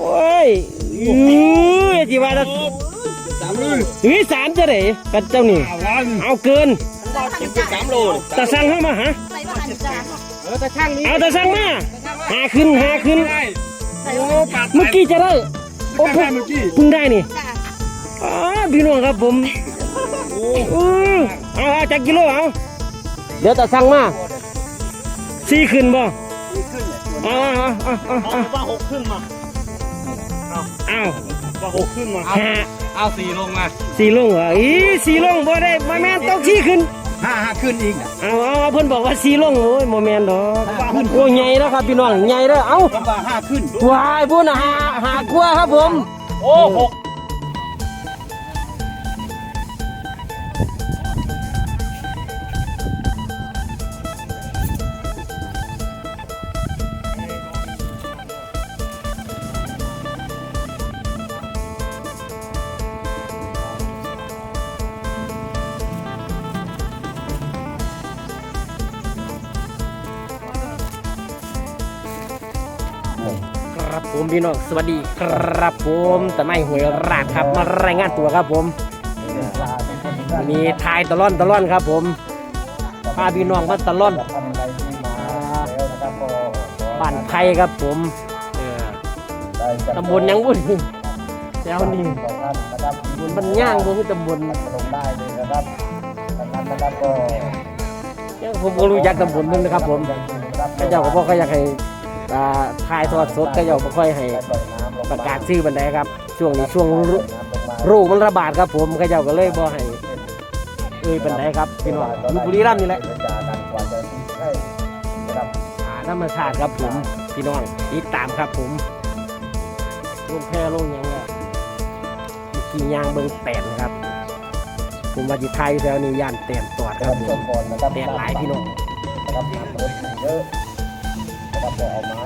โอ้ยอือจีว่าจะสามโลเฮ้ยสามจะไหนกันเจ้านี่วันเอาเกินกินไปสามโลตาสั่งเข้ามาฮะใส่บ้านจ้าเออแต่ช่างนี้เอาตาสั่งมาหาขึ้นหาขึ้นได้โอ้ปาดเมื่อกี้จะได้โอ้โอ้เพิ่งเมื่อกี้เพิ่งได้นี่จ้าอ๋อพี่น้องครับผมโอ้อือเอาเอาจากกิโลเอาเดี๋ยวตาสั่งมาสี่ขึ้นบ่ขึ้นเลยเอาเอาเอาเอาเอาเอาว่าหกขึ้นมาเอาว่าหกขึ้นมาหาเอาสี่ลงมาสี่ลงเหรออีสี่ลงบ่ได้บ่แม่นต้องสี่ขึ้นห้าห้าขึ้นอีกเอาเอาเอาเพิ่นบอกว่าสี่ลงโอ้ยบ่แม่นดอกโอ้ยใหญ่แล้วครับพี่น้องใหญ่เด้อเอ้าผมว่าห้าขึ้นวายพุ่นน่ะหาหากลัวครับผม โอ้หก พี่น้องสวัสดีครับผมแต่ไม่หวยราดครับ มารายงานตัวครับผมมีทายตะล่อนตะล่อนครับผมพาพี่น้องมาตะล่อนบ้านไผ่ครับผมตำบลยังบุญแถวนี้ตำบลมันย่างบ่คือตำบลลงได้เลยนะครับนะครับก็ยังผมก็รู้จักตำบลนึงนะครับผมเขาเจ้าก็บอกเขาอยากให้ อ่าทายทอดสดเขาเจ้าบ่ค่อยให้ประกาศชื่อบันไดครับ ช่วงนี้ช่วงฤโรคมันระบาดครับผมเขาเจ้าก็เลยบ่ให้เอ้ยบันไดครับพี่น้องอยู่บุรีรัมย์นี่แหละอ่าธรรมชาติครับผมพี่น้องติดตามครับผมลงแพร่ลงหยังเนี่ยขี่ยางเบิ้งแตนครับผมมาจิไทยแล้วนี่ย่านแตนตอดครับผมแตนหลายพี่น้อง ป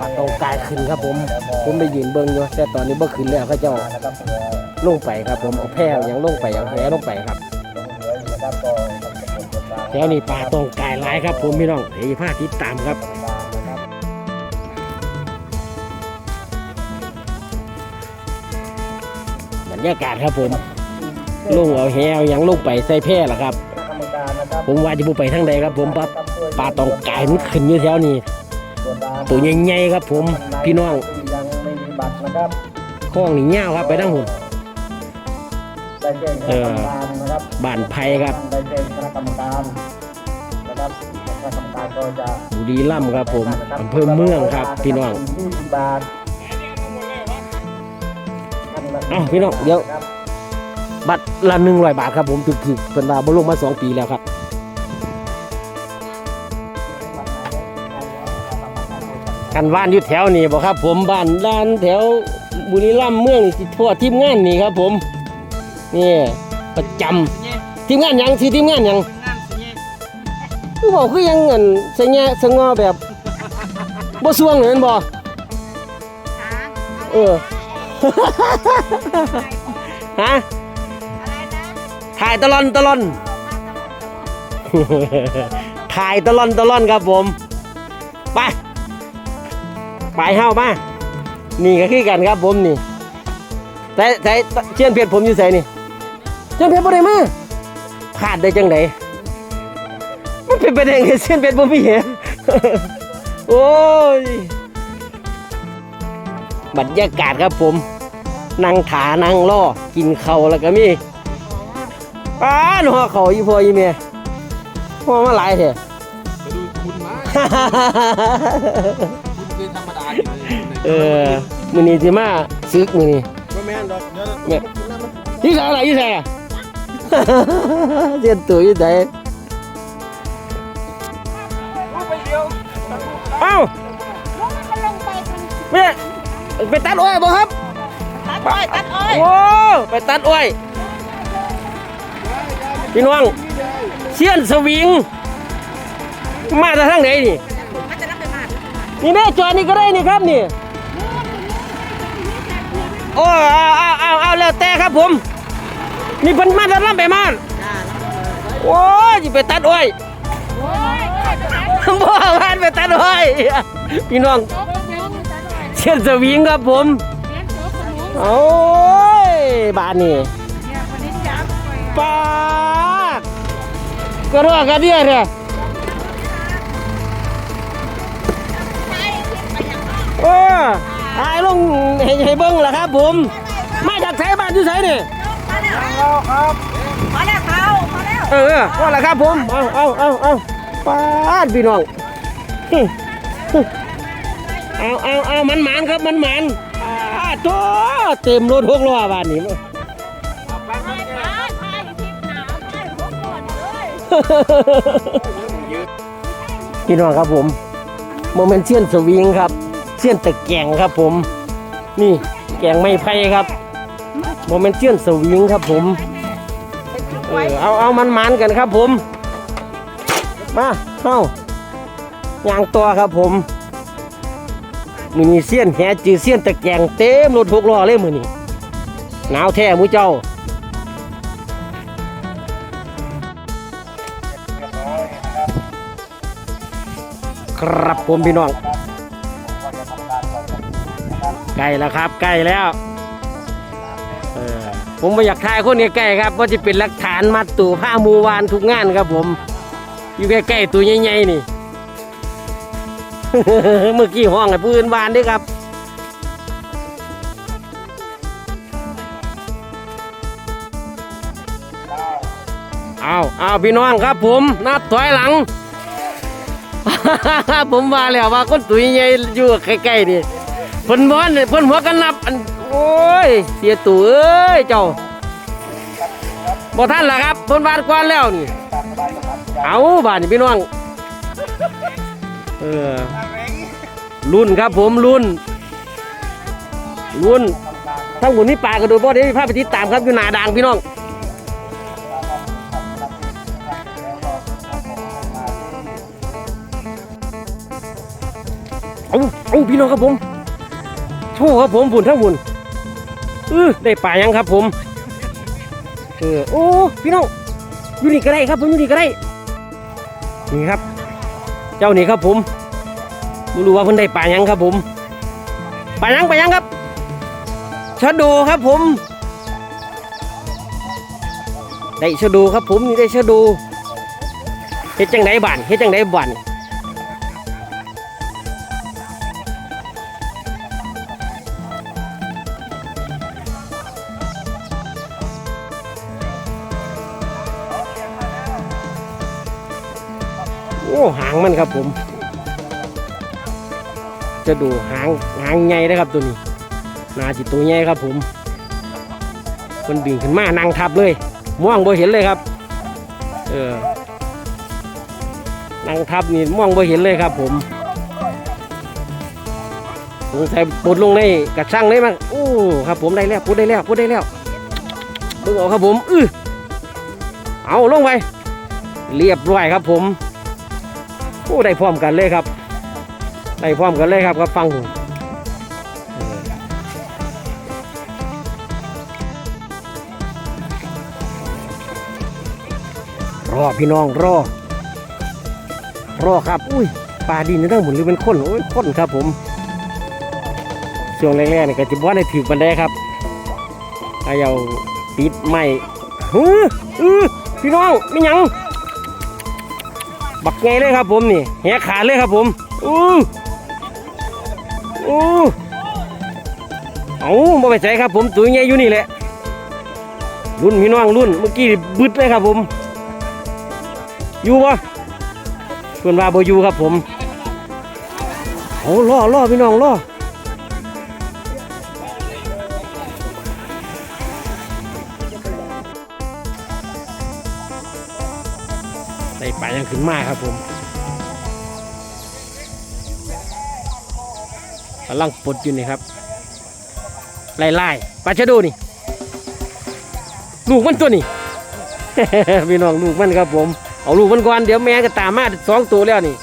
ากตรงกายขึ้นครับผม ผมไปยืนเบิ้งอยู่แต่ตอนนี้เบิ้ขึ้นแล้วเขาเจ้าลงไปครับผมเอาแพร่หยังลงไปเอาแหลงไปครับแถวนี้ป่าตรงกายหลายครับ ผมพี่น้องเฮ้ยพาติดตามครับบรรยากาศครับผมลงเอาแหเอาหยังลงไปใส่แพร่ละครับผมว่าจะบุไปทางใดครับผมปลาปลาตองกายมันขึ้นอยู่แถวนี้ ตัวใหญ่ๆครับ ผมพี่น้องยังไม่มีบัตรนะครับข้องนี่เงาวครับไปทั้งหุ่นได้แจ้งคณะกรรมการนะครับบ้านไผ่ครับได้แจ้งคณะกรรมการนะครับคณะกรรมการก็จะบุรีรัมย์ครับผมอำเภอเมืองครับ พี่น้องยี่สิบบาทเอ้าพี่น้องเดี๋ยว บัตรละหนึ่งร้อยบาทครับผมถึกๆเป็นว่าบ่ลงมาสองปีแล้วครับ กันบ้านอยู่แถวนี้บ่ครับ ผมบ้านด้านแถวบุรีรัมย์เมืองนี่สิทั่วทีมงานนี่ครับ ผมนี่ประจำทีมงานหยังสิทีมงานหยังคือบอกคือยังเงินสงแงสงอแบบบ่สวงเหมือนบ่เออฮะอะไรนะถ่ายตะลอนตะลอนถ่ายตะลอนตะลอนครับผม ไป ไปเฮ้ามานี่ก็คือกันครับผมนี่แต่แต่เชียนเพชรผมอยู่ใส่นี่เชียนเพชรบ่ได้มาพลาดได้จังไดมันเป็นไปได้ไงเชียนเพชรบ่มีเหรอโอ้ยบรรยากาศครับผมนั่งขานั่งล่อกินเขาวแล้วก็มีป้าหนูเขาอีพ่ออีเมียพ่อมาหลายเถอะดูคุณมา เลยเออมือนี้สิมาซึกมือนี้ไม่แม่นดอกเดี๋ยวแม่ยี่ใส่อะไรยี่ใส่อะเจียนตัวยี่ใส่เอ้าลงมันลงไปมันแม่ไปตัดอ้อยบ่ครับ ตัดอ้อยตัดอ้อยโอ้ไปตัดอ้อยพี่น้องเชียนสวิง มาจากทางไหนนี่มันจะรับไปมานี่แม่จอดนี่ก็ได้นี่ครับนี่ โอ้เอาเอาเอาเอาแล้วแต่ครับผมนี่เพิ่นมาตัดลำไปมาโอ้ยสิไปตัดอ้อยโอ้ยตัดอ้อยบ่พานไปตัดอ้อยพี่น้องเชียนสวิงครับผมโอ้ยบ้านนี่ปากก็รอกันเดียเนี่ยใช่ไปอย่างนั้นโอ้ งให้ให้เบิ้งล่ะครับผม มาจากไสบ้านอยู่ไสนี่มาแล้วครับมาแล้วเขามาแล้วเออว่าล่ะครับผม เอาเอาเอาเอาปาดพี่น้องเอาเอาเอามันหมานครับมันหมานปาดโตเต็มรถหกล้อบ้านนี้พี่น้องครับผมโมเมนต์เชียนสวิงครับเชียนตะแกงครับผม นี่แกงไม้ไผ่ครับโมเมนต์เชียนสวิงครับผมเออเอาเอามันมันกันครับผม มาเข้ายางตัวครับผมมือนี้เสี้ยนแหจือเสี้ยนตะแกงเต็มรถหกล้อเลยมือนี้หนาวแท้หมูเจ้าครับผมพี่น้อง ใกล้แล้วครับใกล้แล้วเออผมไม่อยากถ่ายคนใกล้ๆครับว่าจะเป็นหลักฐานมัดตู่ผ้ามูวานทุกงานครับผม อยู่ใกล้ๆตัวใหญ่ๆนี่ เมื่อกี้ห้องไอ้ปืนวานด้วยครับเอาเอาพี่น้องครับผมนับถอยหลัง ผมว่าแล้วว่าคนตุยใหญ่อยู่ใกล้ๆนี่ เพิ่นบ่นเพิ่นหัวกันนับอันโอ้ยเสียตู่เอ้ยเจ้าบ่ทันล่ะครับเพิ่นวานก่อนแล้วนี่ เอาบานี่พี่น้องเออรุ่นครับผมรุ่นรุ่นทั้งหมดนี่ปลากระโดดบ่ได้พาไปติดตามครับอยู่หน้าดางพี่น้องเอาเอาพี่น้องครับผม ชว์ครับผมผุนทั้งหมุนเออได้ปลายังครับผมเออโอ้พี่น้องอยู่นี่ก็ได้ครับผมอยู่นี่ก็ได้นี่ครับ เจ้านี่ครับผมไม่รู้ว่าเพิ่นได้ปลายังครับผมปลายังปลายังครับชะโดครับผม ได้ชะโดครับผมนี่ได้ชะโดเฮ็ดจังไดบ้านเฮ็ดจังไดบ้าน อ้หางมันครับผม จะดูหางหางใหญ่นะครับตัวนี้นาจิตตัวใหญ่ครับผมมันบิ่งขึ้นมานั่งทับเลยม่วงบ่เห็นเลยครับ เออนั่งทับนี่ม่วงบ่เห็นเลยครับ ผมสงสัยปลดลงในกระชังได้มั้งโอ้ครับ ผมได้แล้วปลดได้แล้วปลดได้แล้วเบิ่งออกครับผม อื้อเอาลงไป เรียบร้อยครับผม อ้ได้พร้อมกันเลยครับได้พร้อมกันเลยครับครับฟังผมรอพี่น้องรอ รอครับ อุ้ยปลาดินนี่ทั้งหมดหรือเป็นคนโอ้ยคนครับผมช่วงแรกๆนี่ก็จะบ้านในถือบันไดครับให้เอาปิดไม่ฮืออือพี่น้องไม่ยัง บักไงเลยครับผมนี่แหขาเลยครับผมอู้อู้เอาบ่ไปใส่ครับผมตัวใหญ่อยู่นี่แหละรุ่นพี่น้องรุ่นเมื่อกี้บึดเลยครับผม อยู่ปะเพื่อนว่าโบอยู่ครับผมโอ้ล่อล่อพี่น้องล่อ ได้ปลายังขึ้นมาครับผมกำลังปลดอยู่นี่ครับ ไล่ไล่ปลาชะโดนี่ ลูกมันตัวนี่พี่น้องลูกมันครับผม เอาลูกมันก่อนเดี๋ยวแม่ก็ตามมาสองตัวแล้วนี่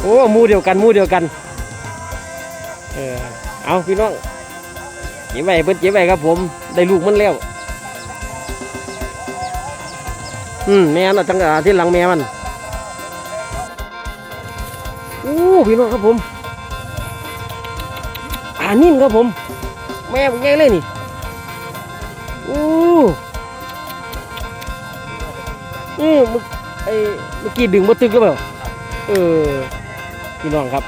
โอ้มูเดียวกันมูเดียวกัน เออเอาพี่น้องเจ็บไว้เพิ่นเจ็บไว้ครับผม ได้ลูกมันแล้ว อืมแม่น่ะตั้งแต่ที่หลังแม่มันโอ้พี่น้องครับผมอ่านิ่มครับผม แม่ผมไงเลยนี่อู้อืมไอ้เมื่อกี้ดึงมาตึกหรือเปล่าเออพี่น้องครับ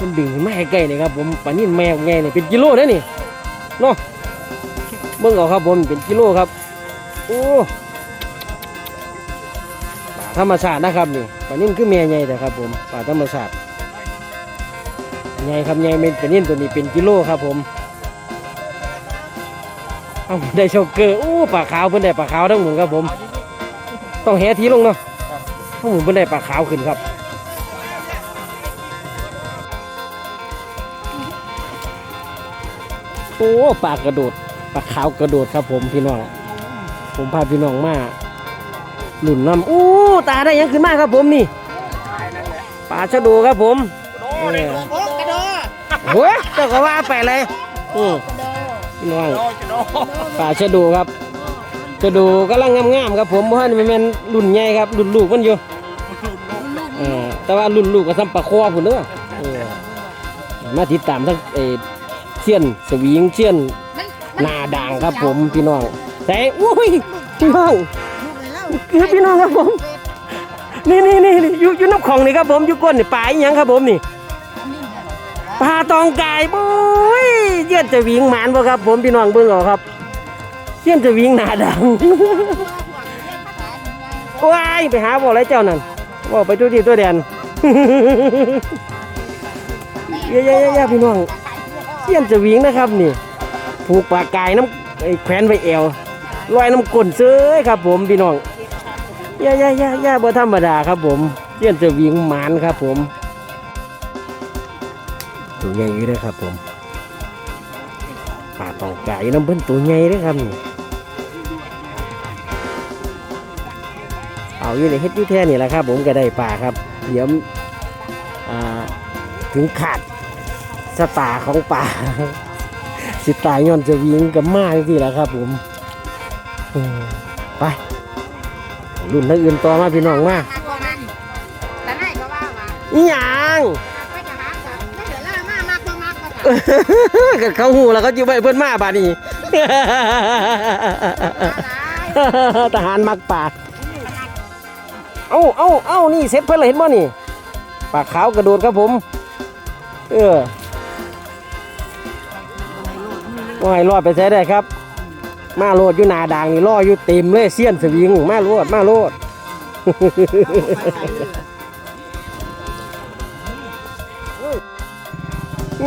มันดึงขึ้นมาใกล้ๆเลยครับผมปลานิ่นแม่ผมไงเนี่ยเป็นกิโลนะนี่เนาะเบิ่งเอาครับผมเป็นกิโลครับ โอ้ ธรรมชาตินะครับนี่ปลานิ่นคือแม่ใหญ่แต่ครับผมปลาธรรมชาติใหญ่ครับใหญ่เป็นปลานิ่นตัวนี้เป็นกิโลครับผมเอาได้โชเกอร์อู้ปลาขาวเพิ่นได้ปลาขาวทั้งหมดครับผม ต้องแหทีลงเนาะทั้งหมดเพิ่นได้ปลาขาวขึ้นครับโอ้ปลากระโดดปลาขาวกระโดดครับผมพี่น้อง ผมพาพี่น้องมา หลุนน้ำอู้ตาได้ยังขึ้นมากครับผมนี่ปลาชะโดครับผมโอ้กระโดโอ้ยเจ้าก็ว่าไปเลยอืมพี่น้องปลาชะโดครับชะโดกำลังงามๆครับผมเพราะว่ามันเป็นรุ่นใหญ่ครับรุ่นลูกมันอยู่แต่ว่ารุ่นลูกก็ซ้ำปลาคอพุ่นเด้อเออมาติดตามทั้งเอเชียนสวิงเชียนนาด่างครับผมพี่น้องแต่อุ้ยพี่น้อง คือพี่น้องครับผม นี่นี่นี่อยู่อยู่น้ำของนี่ครับผมอยู่ก้นนี่ปลาอีหยังครับผมนี่ปลาตองไกายบุ้ยเยี่ยนจะวิ่งหมานบ่ครับ ผมพี่น้องเบิ่งเอาครับเยี่ยนจะวิ่งหนาดัง ว้ายไปหาบ่อะไรเจ้านั่นบ่ไปตัวดีตัวแดน เย้ยๆๆๆพี่น้อง เยี่ยนจะวิ่งนะครับนี่ ผูกปลากายน้ำไอ้แขวนไว้เอวลอยน้ำก้นเซ้ยครับผมพี่น้อง ย่าย่าย่าย่าบ่ธรรมดาครับผมเจียนจะวิ่งหมานครับผมตัวใหญ่เลยครับผมปลาตองไก่น้ำเพิ่นตัวใหญ่เลยครับนี่เอาอยู่ในเฮ็ดอยู่แท่นี่แหละครับ ผมก็ได้ปลาครับเดี๋ยวอ่าถึงขาดสตาของปลาสิตายย้อนจะวิ่งกับมาที่แหละครับ ผมไป รุ่นทั้งอื่นต่อมาพี่น้องมากแต่ไหนก็ว่าว่าอีหยังไปจะหากับไม่เดือดร้อนมากมากบ่มากก็ก็เขาหูแล้วเขาจิไปเพื่อนมาบาดนี้ทหารมักป่า เอ้าเอ้าเอ้านี่เซ็ตเพื่อนเลยเห็นบ่นี่ปลาขาวกระโดดครับผม เออว่าให้รอดไปใช้ได้ครับ มาโลดอยู่นาด่างนี่รออยู่เต็มเลยเสี้ยนสวิงมาโลดมาโลด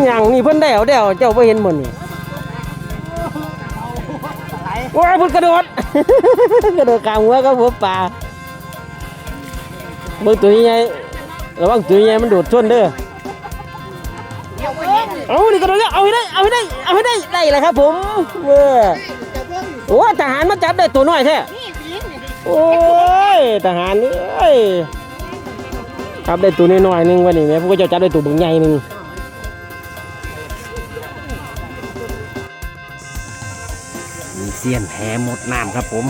อย่างนี่เพิ่นได้เอาได้เอาเจ้าไ่เห็นหมดนี่ว้ายพิ่นกระโดดกระโดดกลางหัวครับผมป่าเบิ่งตัวใหญ่ระวังตัวใหญ่มันโดดชนเด้อเอานี่กระโดดแล้วเอาให้ได้เอาให้ได้เอาให้ได้ได้แหละครับผมเว้อ โอ้ทหารมาจับได้ตัวน้อยแท้นี่สีนี่โอ้ยทหารเอ้ยครับได้ตัวน้อยๆหนึงวันนี้แม่พวกเจ้าจับได้ตัวบึงใหญ่หนึงมีเสี้ยนแหหมดน้ำครับผม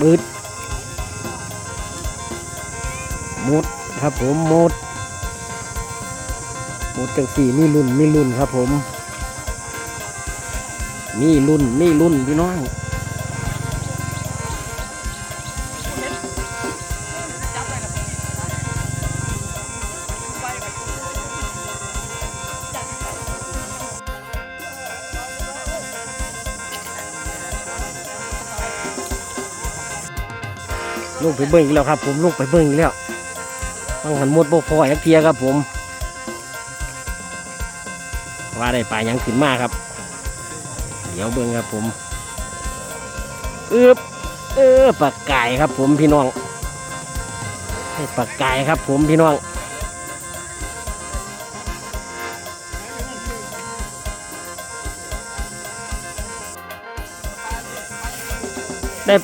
บืดหมดครับผมหมดหมดจังสี่มีรุ่นมีรุ่นครับผม มีรุ่นมีรุ่นพี่น้องลูกไปเบิ่งอีกแล้วครับ ผมลูกไปเบิ่งอีกแล้วบางหันมดบ่พอยักเทียครับผม ว่าได้ปลาหยังขึ้นมากครับ เดี๋ยวเบิ่งครับผมเอือบเออปลากไก่ครับผมพี่น้องให้ปลากไก่ครับผมพี่น้องได้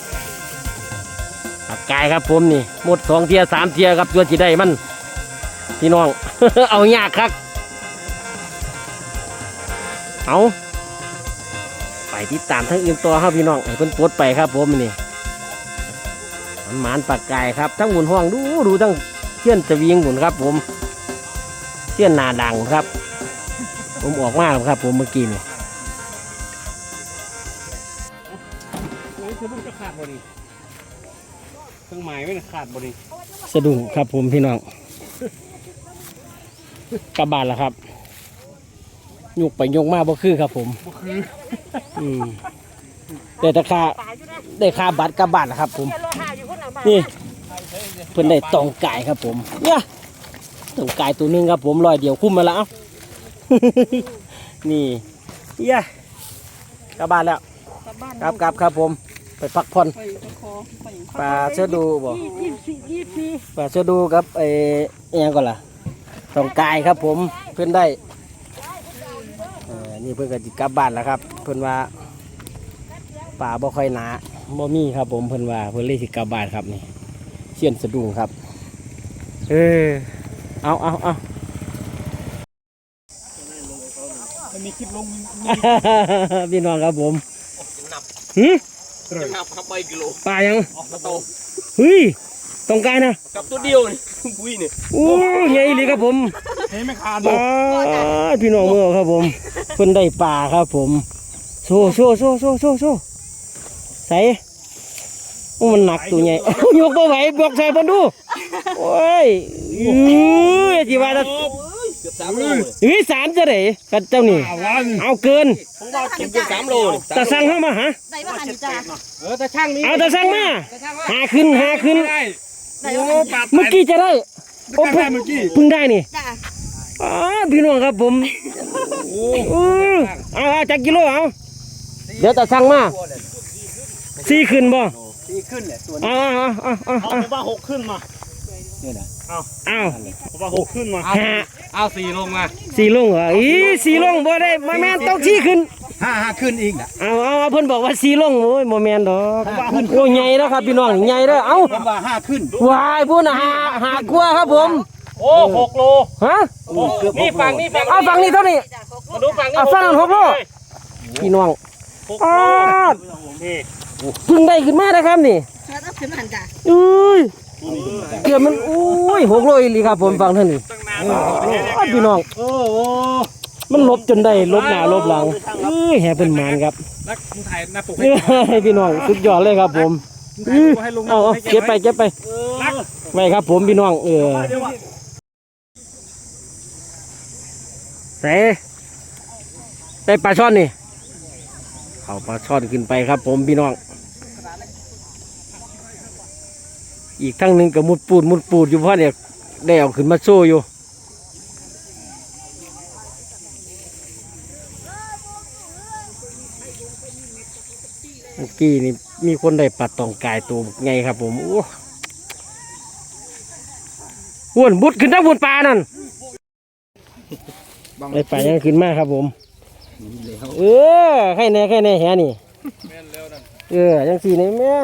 ปลากไก่ครับผมนี่หมดสองเทียสามเทียครับตัวจีได้มัน พี่น้อง เอายากครับเอา ติดตามทั้งอื่ตัวครับพี่น้องไอ้เพิ่นปลดไปครับผมนี่มันหมานปากไก่ครับ ทั้งหมุนห้องดูดูทั้งเที่ยนจะวิ่งหมุนครับ ผมเที่ยนนาดังครับ ผมออกมากครับ ผมเมื่อกี้นี่สะดุ้งจะขาดบริเครื่องหมายไม่ขาดบริสะดุ้งครับผมพี่น้องกระบาดแล้วครับ ยกไปยกมาบ่คือครับ ผมบ่คืออืมได้แต่ค่าป่าอยู่นะได้ค่าบัตรกลับบ้านแล้วครับ ผมเจ้าโลหะอยู่คนละบ้านนี่เพิ่นได้ตองกายครับ ผม เนี่ยตองกายตัวหนึงครับ ผมร้อยเดียวคุ้มมาแล้วเอ้านี่เหี้ยกลับบ้านแล้วกลับบ้านครับครับครับผม ไปพักผ่อนไปตะคอไปปลาเชอดูบ่ยี่ยี่สี่ยี่สี่ปลาเชอดูกับไอ้อิหยังก่อนล่ะตองกายครับ ผมเพิ่นได้เออ นี่เพิ่นก็สิกลับบ้านแล้วครับเพิ่นว่าป่าบ่ค่อยหนาบ่มีครับ ผมเพิ่นว่าเพิ่นเลยสิกลับบ้านครับนี่เสียนสะดุ้งครับ เออเอาเอาเอามันมีคลิปลงพี่น้องครับผมหืมนับครับใบกิโลปลายังออกมาโตเฮ้ย ตรงกายนะกับตัวเดียวนี่ปุ้ยนี่โอ้ยใหญ่เลยครับผมเฮ้ยไม่ขาดปลาพี่น้องเมื่อครับผมเพิ่นได้ปลาครับผมโซ่โซ่โซ่โซ่โซ่โซ่ใส่โอ้มันหนักตัวใหญ่ยกตัวไหวบอกใส่เพิ่นดูโอ้ยอื้อจีว่าจะเกือบสามโลเลยเฮ้ยสามจะได้กันเจ้านี่วันเอาเกินผมว่ากินเกือบสามโลเลยแต่สั่งเข้ามาฮะได้บ้านอยู่จ้าเออแต่ช่างนี้เอาแต่สั่งมาหาขึ้นหาขึ้นได้ได้ โอ้บ้านปลาเมื่อกี้จะได้โอ้ได้เพิ่งเมื่อกี้เพิ่งได้นี่จ้าอ๋อพี่น้องครับผมโอ้อู้เอาเอาจากกิโลเอาเดี๋ยวแต่สั่งมาสี่ขึ้นบ่ดีขึ้นแหละตัวนี้เอาเอาเอาเอาเอาเอาผมว่าหกขึ้นมาเนี่ยนะเอาผมว่าหกขึ้นมาห้าเอาสี่ลงมาสี่ลงเหรออีสี่ลงบ่ได้มาแมนต้องสี่ขึ้น ห้าห้าขึ้นอีกนะเอาเอาเอาเพิ่นบอกว่าสี่ลงโอ้ยโมแมนดอกโอ้ยใหญ่แล้วครับพี่น้องใหญ่แล้วเอ้าผมว่าห้าขึ้นวายพูดนะหาหากลัวครับผมโอ้หกโลฮะนี่ฝั่งนี่ฝั่งเอาฝั่งนี้เท่านี้จ้าเขามาดูฝั่งนี้เอาฝั่งนั้นหกโลพี่น้องหกอ้าโลดนี่เพิ่งได้ขึ้นมาได้ครับนี่เชิญเอาขึ้นหันจ้าอุ้ยเกือบมันอุ้ยหกโลอีหลีครับผมฟังท่านนี่ตั้งนานอ้าวพี่น้อง โอ้โห มันลบจนได้ลบหน้าลบหลังเอ้ยแห่เป็นหมานครับนักมึงถ่ายหน้าปกเอ้ยพี่น้องสุดยอดเลยครับผมถ่ายรูปให้ลุงเอาเอาเก็บไปเก็บไปนักไว้ครับผมพี่น้องเออเดี๋ยวว่าใส่ได้ปลาช่อนนี่เอาปลาช่อนขึ้นไปครับ ผมพี่น้อง อีกทั้งหนึ่งก็มุดปูดมุดปูดอยู่เพราะเนี่ยได้เอาขึ้นมาโซ่อยู่เมื่อ กี้นี่มีคนได้ปลาตองกายตัวไงครับผมโอ้อ้วนบุดขึ้นทั้งบนปลานั่นได้ปลายังขึ้นมาครับผม เออไข่แน่ไข่แน่แหนี่เออยังสี่นี่แม่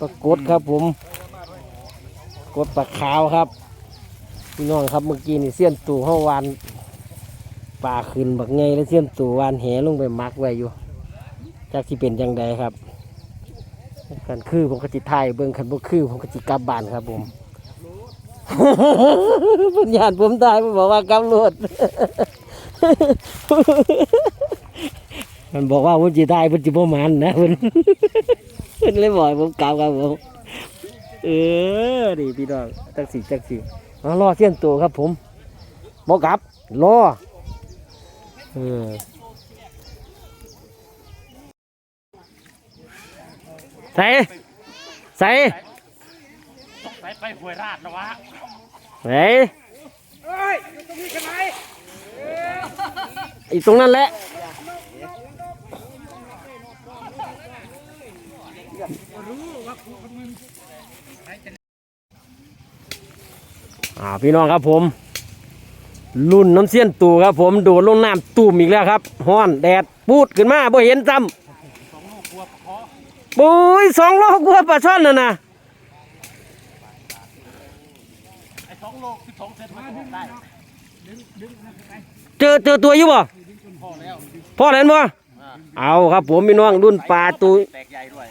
ปรากฏครับผม กดปลาขาวครับพี่น้องครับเมื่อกี้นี่เสี้ยนตู่ห้าวานปลาขึ้นบักไงแล้วเสี้ยนตู่วานแหลงไปมักไว้อยู่จากที่เป็นยังไงครับ กันคือผมก็จิถ่ายเบิ่งคันบ่คือผมก็จิกลับบ้านครับผมเพิ่นญาผมตายเพิ่นบอกว่ากำรวจมันบอกว่าผมจิตายเพิ่นจิบ่มันนะเพิ่นเพิ่นเลยบอกให้ผมกลับครับผมเออดีพี่น้องจักสีจักสีเอารอเสี้ยนตัวครับผมบอกกลับรอเออ ใส่ใส่ไปไปหวยราดแล้ววะใส่อีกตรงนั้นแหละอ่าพี่น้องครับผมรุ่นน้ำเสี้ยนตู่ครับผมโดดลงน้ำตุ่มอีกแล้วครับฮ้อนแดดปูดขึ้นมาบ่เห็นซ้ำ ปุ้ยสองโลกลัวปลาช่อนน่ะนะไอ้สองโลสิบสองเซนมาได้เจอเจอตัวอยู่บ่พ่อแล้วบ่เอาครับผมพี่น้องรุ่นปลาตูแตกใหญ่ด้วย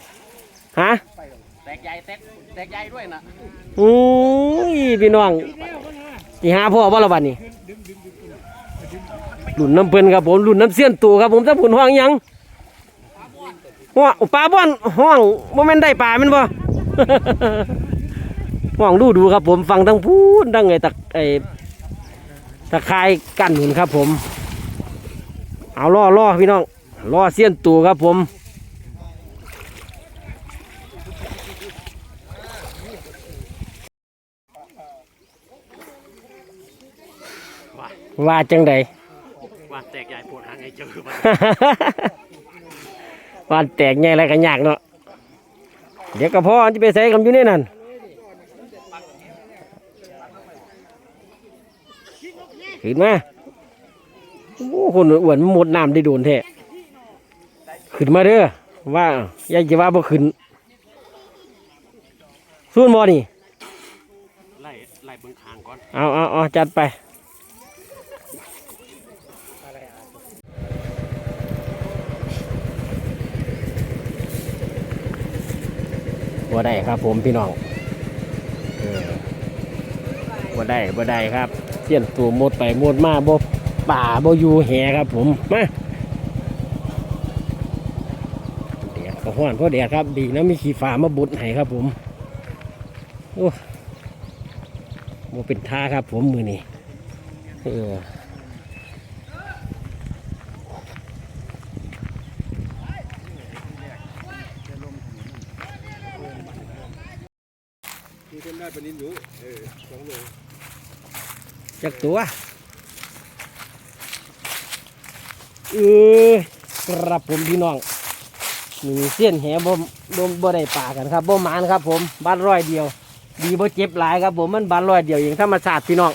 ฮะแตกใหญ่แตกแตกใหญ่ด้วยนะอุ้ยพี่น้องสิหาพ่อบ่ละบัดนี้รุ่นน้ำเพิ่นครับผมรุ่นน้ำเสี้ยนตู่ครับผมถ้าผุนห้องหยัง ห้องปลาบ้อนห้องโมเมนได้ปลาแมันบ่ห้องดูดูครับ ผมฟังทั้งพูดทั้งไอ้ตะไอ้ตะคายกั้นหนุนครับ ผม เอาล่อล่อพี่น้องล่อเสี้ยนตูครับ ผมว่าจังใดว่าแตกใหญ่ปวดหางไงเจอ มาวานแตกไงอะไรกันยากเนาะเดี๋ยวก็พ่อจะไปใส่กันอยู่ในนั่นขึ้นมาโอ้คนอ้วนมันหมดน้ำได้โดนแท้ขึ้นมาเด้อว่าอยากจะว่าบ่ขึ้นสู้มอนี่ไล่ไล่เบิ้งคางก่อนเอาเอาเอาจัดไป บ่ได้ครับ ผมพี่น้องเออบ่ได้บ่ได้ครับเสี้ยนตัวมดไปมดมาบ่ป่าบ่อยู่แหครับ ผมมาแดดก็ห้อนเพราะแดดครับ ดีนะมีขี้ฟ้ามาบุดให้ครับ ผมโอ้บ่เป็นท่าครับ ผมมือนี่เออ มีคนได้ปนินอยู่เออสองโล จักตัวเออครับผมพี่น้องนี่เส้นแหบ่บ่บ่ได้ป่ากันครับบ่มานครับ ผมบ้านร้อยเดียว ดีบ่เจ็บหลายครับ ผมมันบ้านร้อยเดียวเองธรรมชาติพี่น้อง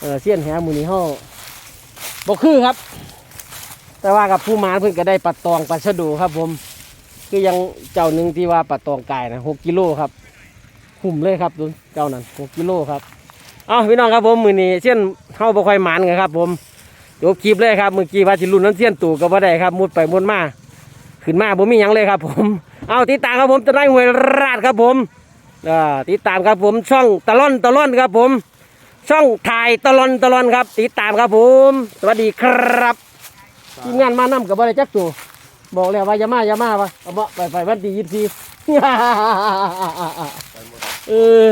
เออเส้นแหมือนี้เฮาบ่คือครับ แต่ว่ากับผู้มานเพิ่นก็ได้ปลาตองปลาชะดูครับ ผม คือยังเจ้าหนึ่งที่ว่าปลาตองกายนะหกกิโลครับหุ่มเลยครับดูเจ้านั้นหกกิโลครับ เอาพี่น้องครับผมมือนี้เส้นเฮาบ่ค่อยหมานกันครับ ผมจบคลิปเลยครับเมื่อกี้ว่าสิรุ่นนั้นเส้นตู่ก็บ่ได้ครับมุดไปมุดมาขึ้นมาบ่มีหยังเลยครับ ผม เอาติดตามครับผมตะไนหวยราดครับผมเอ่อติดตามครับผมช่องตะล่อนตะล่อนครับผม ช่องถ่ายตะล่อนตะล่อนครับ ติดตามครับผม สวัสดีครับทีมงานมานํกับบ่ได้จักตัวบอกแล้วว่าอย่ามาอย่ามาว่าเอาบ่ไปไปวันที่ยี่สิบสี่เออ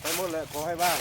ไปหมดเลยขอให้ว่าง